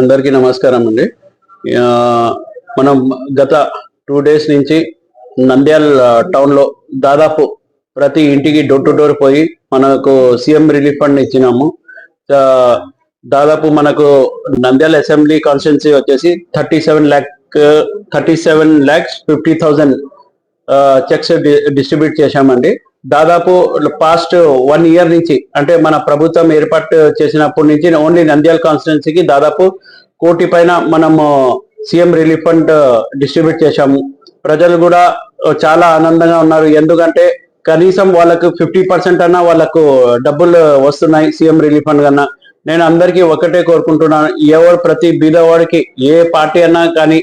అందరికీ నమస్కారం అండి. మనం గత టూ డేస్ నుంచి నంద్యాల టౌన్లో దాదాపు ప్రతి ఇంటికి డోర్ టు డోర్ పోయి మనకు సీఎం రిలీఫ్ ఫండ్ ఇచ్చినాము. దాదాపు మనకు నంద్యాల అసెంబ్లీ కాన్స్టిట్యున్సీ వచ్చేసి thirty seven lakh thirty seven lakhs fifty thousand cheques distribute చేశామండి. దాదాపు పాస్ట్ వన్ ఇయర్ నుంచి అంటే మన ప్రభుత్వం ఏర్పాటు చేసినప్పటి నుంచి ఓన్లీ నంద్యాల కాన్స్టిట్యున్సీకి దాదాపు కోటి పైన మనము సీఎం రిలీఫ్ ఫండ్ డిస్ట్రిబ్యూట్ చేశాము. ప్రజలు కూడా చాలా ఆనందంగా ఉన్నారు. ఎందుకంటే కనీసం వాళ్ళకు ఫిఫ్టీ పర్సెంట్ అన్నా వాళ్ళకు డబ్బులు వస్తున్నాయి సీఎం రిలీఫ్ ఫండ్ కన్నా. నేను అందరికీ ఒకటే కోరుకుంటున్నాను. ఎవరు ప్రతి బీదవాడికి ఏ పార్టీ అన్నా కానీ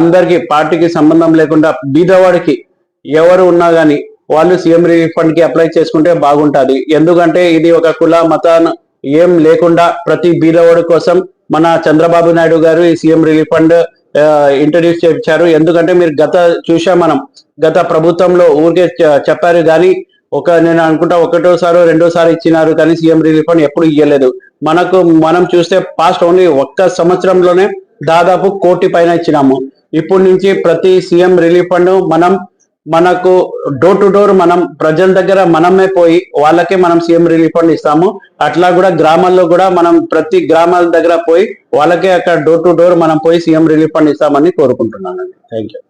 అందరికీ పార్టీకి సంబంధం లేకుండా బీదవాడికి ఎవరు ఉన్నా కానీ వాళ్ళు సీఎం రిలీఫ్ ఫండ్కి అప్లై చేసుకుంటే బాగుంటది. ఎందుకంటే ఇది ఒక కుల మతాన్ని ఏం లేకుండా ప్రతి బీదవాడు కోసం మన చంద్రబాబు నాయుడు గారు ఈ సీఎం రిలీఫ్ ఫండ్ ఇంట్రడ్యూస్ చేయించారు. ఎందుకంటే మీరు గత చూసాం మనం గత ప్రభుత్వంలో ఊరికే చెప్పారు కానీ ఒక నేను అనుకుంటా ఒకటోసారి రెండోసారి ఇచ్చినారు కానీ సీఎం రిలీఫ్ ఫండ్ ఎప్పుడు ఇవ్వలేదు మనకు మనం చూస్తే పాస్ట్ ఓన్లీ ఒక్క సంవత్సరంలోనే దాదాపు కోటి పైన ఇచ్చినాము. ఇప్పటి నుంచి ప్రతి సీఎం రిలీఫ్ ఫండ్ మనం మనకు డోర్ టు డోర్ మనం ప్రజల దగ్గర మనమే పోయి వాళ్ళకే మనం సీఎం రిలీఫ్ ఫండ్ ఇస్తాము. అట్లా కూడా గ్రామాల్లో కూడా మనం ప్రతి గ్రామాల దగ్గర పోయి వాళ్ళకే అక్కడ డోర్ టు డోర్ మనం పోయి సీఎం రిలీఫ్ ఫండ్ ఇస్తామని కోరుకుంటున్నానండి. Thank you